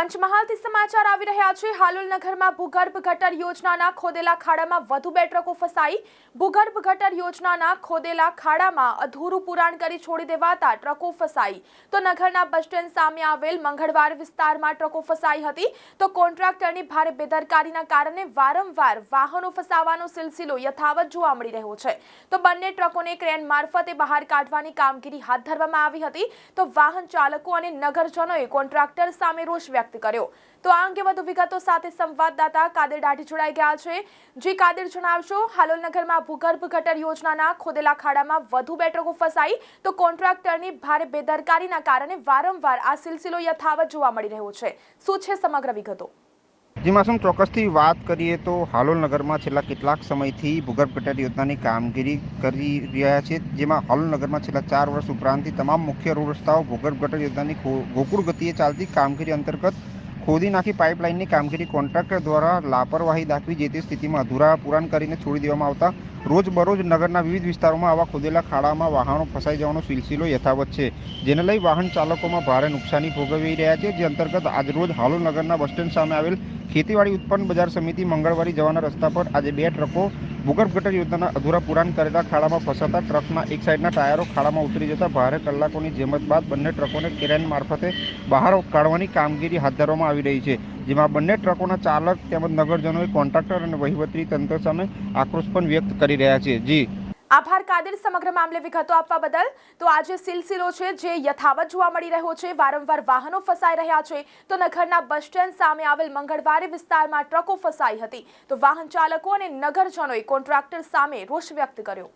પંચમહાલથી સમાચાર આવી રહ્યા છે. હાલોલ નગરમાં ભૂગર્ભ ગટર યોજનાના ખોદેલા ખાડામાં વધુ બે ટ્રકો ફસાઈ. ભૂગર્ભ ગટર યોજનાના ખોદેલા ખાડામાં અધૂરું પુરાણ કરી છોડી દેવાતા ટ્રકો ફસાઈ. તો નગરના બસ સ્ટેન્ડ સામે આવેલ મંગળવાર વિસ્તારમાં ટ્રકો ફસાઈ હતી. તો કોન્ટ્રાક્ટરની ભારે બેદરકારીના કારણે વારંવાર વાહનો ફસાવાનો સિલસિલો યથાવત જોવા મળી રહ્યો છે. તો બંને ટ્રકોને ક્રેન મારફતે બહાર કાઢવાની કામગીરી હાથ ધરવામાં આવી હતી. તો વાહન ચાલકો અને નગરજનોએ કોન્ટ્રાક્ટર સામે રોષ વ્યક્ત કર્યો. તો આ અંગે વધુ વિગતો સાથે સંવાદદાતા કાદર દાઢી જોડાઈ ગયા છે. જી કાદર, જણાવશો હાલોલનગરમાં ભૂગર્ભ ગટર યોજનાના ખોદેલા ખાડામાં વધુ બેઠકો ફસાઈ તો કોન્ટ્રાક્ટરની ભારે બેદરકારીના કારણે વારંવાર આ સિલસિલો યથાવત જોવા મળી રહ્યો છે. શું છે સમગ્ર વિગતો? જી માસુમ ચોક્કસથી વાત કરીએ તો હાલોલ નગરમાં છેલ્લા કેટલાક સમયથી ભૂગર્ભ ગટર યોજનાની કામગીરી કરી રહ્યા છે, જેમાં હાલોલ નગરમાં છેલ્લા ચાર વર્ષ ઉપરાંતથી તમામ મુખ્ય રોડ રસ્તાઓ ભૂગર્ભ ગટર યોજનાની ગોકુળ ગતિએ ચાલતી કામગીરી અંતર્ગત ખોદી નાખી પાઇપલાઇનની કામગીરી કોન્ટ્રાક્ટર દ્વારા લાપરવાહી દાખવી જે તે સ્થિતિમાં અધૂરા પુરાણ કરીને છોડી દેવામાં આવતા રોજબરોજ નગરના વિવિધ વિસ્તારોમાં આવા ખોદેલા ખાડામાં વાહનો ફસાઈ જવાનો સિલસિલો યથાવત છે, જેને લઈ વાહન ચાલકોમાં ભારે નુકસાની ભોગવી રહ્યા છે, જે અંતર્ગત આજરોજ હાલોલ નગરના બસ સ્ટેન્ડ સામે આવેલ ખેતીવાડી ઉત્પન્ન બજાર સમિતિ મંગળવારી જવાના રસ્તા પર આજે બે ટ્રકો ભૂગર્ભ ગટર યોજનાના અધૂરા પુરાણ કરેલા ખાડામાં ફસાતા ટ્રકના એક સાઈડના ટાયરો ખાડામાં ઉતરી જતા ભારે કલાકોની જેમત બાદ બંને ટ્રકોને કેરેન મારફતે બહાર કાઢવાની કામગીરી હાથ ધરવામાં આવી રહી છે. જેમાં બંને ટ્રકોના ચાલક તેમજ નગરજનોએ કોન્ટ્રાક્ટર અને વહીવટી તંત્ર સામે આક્રોશ પણ વ્યક્ત કરી રહ્યા છે. જી. આભાર કાદિર, સમગ્ર મામલે વિગતો આપવા બદલ. તો આજે સિલસિલો છે જે યથાવત જોવા મળી રહ્યો છે. વારંવાર વાહનો ફસાઈ રહ્યા છે. તો નગરના બસ સ્ટેન્ડ સામે આવેલ મંગળવારે વિસ્તારમાં ટ્રકો ફસાઈ હતી. તો વાહન ચાલકો અને નગરજનોએ કોન્ટ્રાક્ટર સામે રોષ વ્યક્ત કર્યો.